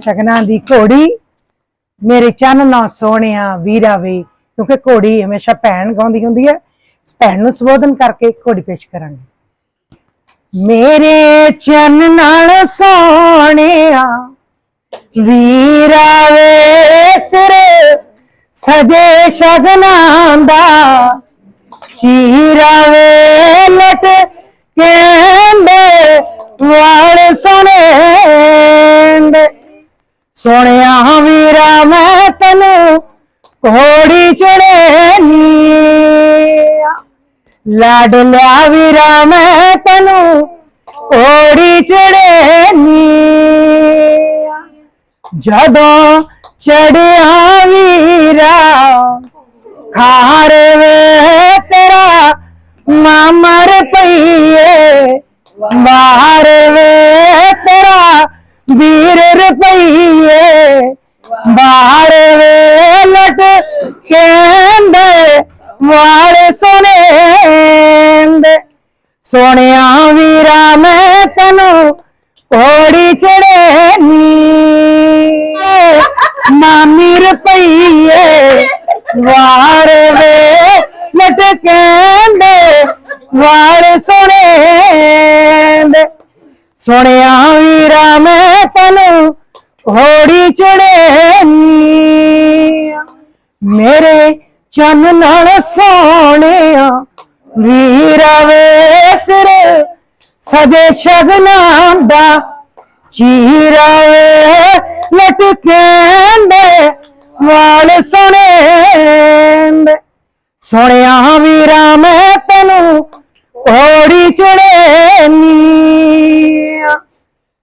ਸ਼ਗਨਾਂ ਦੀ ਘੋੜੀ। ਮੇਰੇ ਚੰਨ ਨਾ ਸੋਹਣਿਆ ਵੀਰਾ ਵੇ, ਕਿਉਂਕਿ ਘੋੜੀ ਹਮੇਸ਼ਾ ਭੈਣ ਗਾਉਂਦੀ ਹੁੰਦੀ ਹੈ। ਭੈਣ ਨੂੰ ਸੰਬੋਧਨ ਕਰਕੇ ਘੋੜੀ ਪੇਸ਼ ਕਰਾਂਗੇ। ਮੇਰੇ ਚੰਨ ਨਾਲ ਸੋਹਣਿਆ ਵੀਰਾ ਵੇ, ਸਿਰ ਸਜੇ ਸ਼ਗਨਾਂ ਦਾ। ਚੀਰਾ ਵੇ, ਲਟ ਸੋਹਣਿਆ ਵੀਰਾ, ਮੈਂ ਤੈਨੂੰ ਘੋੜੀ ਚੜੇ ਨੀ ਲਾਡ ਲਿਆ ਵੀਰਾ, ਮੈਂ ਤੈਨੂੰ ਘੋੜੀ ਚੜੇ ਨੀ ਜਦੋਂ ਚੜਿਆ ਵੀਰਾ, ਹਾਰ ਵੇ ਤੇਰਾ ਮਾਮਰ ਪਈਏ। ਬਾਹਰ ਵੇ ਤੇਰਾ ਵੀਰ ਰੁਪਈਏ ਬਾਹਰ ਵੇ ਲਟ ਕਹਿੰਦੇ, ਵਾਲ ਸੁਣੇਂਦੇ। ਸੋਹਣਿਆ ਵੀਰਾ, ਮੈਂ ਤੈਨੂੰ ਘੋੜੀ ਚੜੇ ਨੀ ਮਾਮੀ ਰੁਪਈਏ ਵਾਰ ਵੇ ਲਟ ਕਹਿੰਦੇ, ਵਾਲ ਸੁਣੇਂਦੇ। ਸੋਹਣਿਆ ਵੀਰਾ ਮੈਂ ਤੈਨੂੰ ਘੋੜੀ ਚੜੇ ਨੀ ਮੇਰੇ ਚੰਨ ਨਾਲ ਸੋਹਣਿਆ ਵੀਰਾ ਵੇ ਸਿਰ ਸਦੇ ਸ਼ਗਨਾਂ ਦਾ ਚੀਰਾ ਵੇ ਲਟਕੇਂਦੇ ਵਾਲ ਸੁਣੇਂਦੇ ਸੋਹਣਿਆ ਵੀਰਾ ਮੈਂ ਤੈਨੂੰ ਘੋੜੀ ਚੜੇ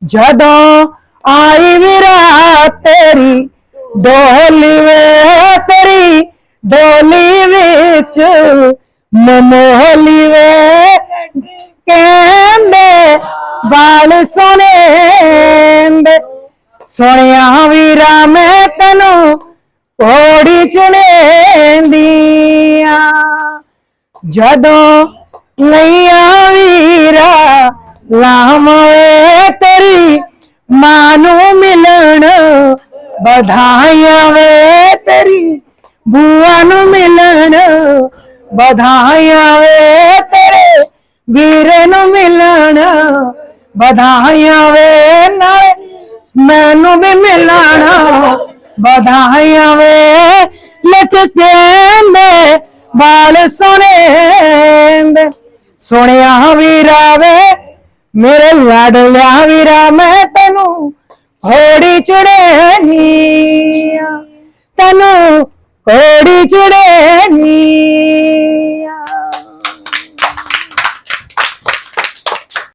ਜਦੋਂ ਆਈ ਵੀਰਾ ਤੇਰੀ, ਡੋਲੀ ਵੇ ਤੇਰੀ, ਡੋਲੀ ਵਿੱਚ ਮਮੋਲੀ ਵੇ। ਕਹਿੰਦੇ ਬਾਲ ਸੁਣੇਂਦੇ ਸੋਹਣਿਆ ਵੀਰਾ, ਮੈਂ ਤੈਨੂੰ ਘੋੜੀ ਚੜੇਂਦੀਆਂ ਜਦੋਂ ਲਈਆਂ ਵੀਰਾ ਲਾਮਵੇ ਤੇਰੀ ਮਾਂ ਨੂੰ ਮਿਲਣ, ਵਧਾਈਆਂ ਵੇ ਤੇਰੀ ਬੂਆ ਨੂੰ ਮਿਲਣ, ਵਧਾਈਆਂ ਵੇ ਤੇਰੇ ਵੀਰੇ ਨੂੰ ਮਿਲਣ, ਵਧਾਈਆਂ ਵੇ ਨਾਲੇ ਮੈਨੂੰ ਵੀ ਮਿਲਣ, ਵਧਾਈਆਂ ਵੇ ਲਟਕੇਂਦੇ ਬਾਲ ਸੁਣੇਂਦੇ ਸੁਣਿਆ ਵੀਰਾ ਵੇ ਮੇਰੇ ਲਾਡ ਲਿਆ ਵੀਰਾ ਮੈਂ ਤੈਨੂੰ ਹੋੜੀ ਚੜੇ ਤੈਨੂੰ ਕੋੜੀ ਚੜੇ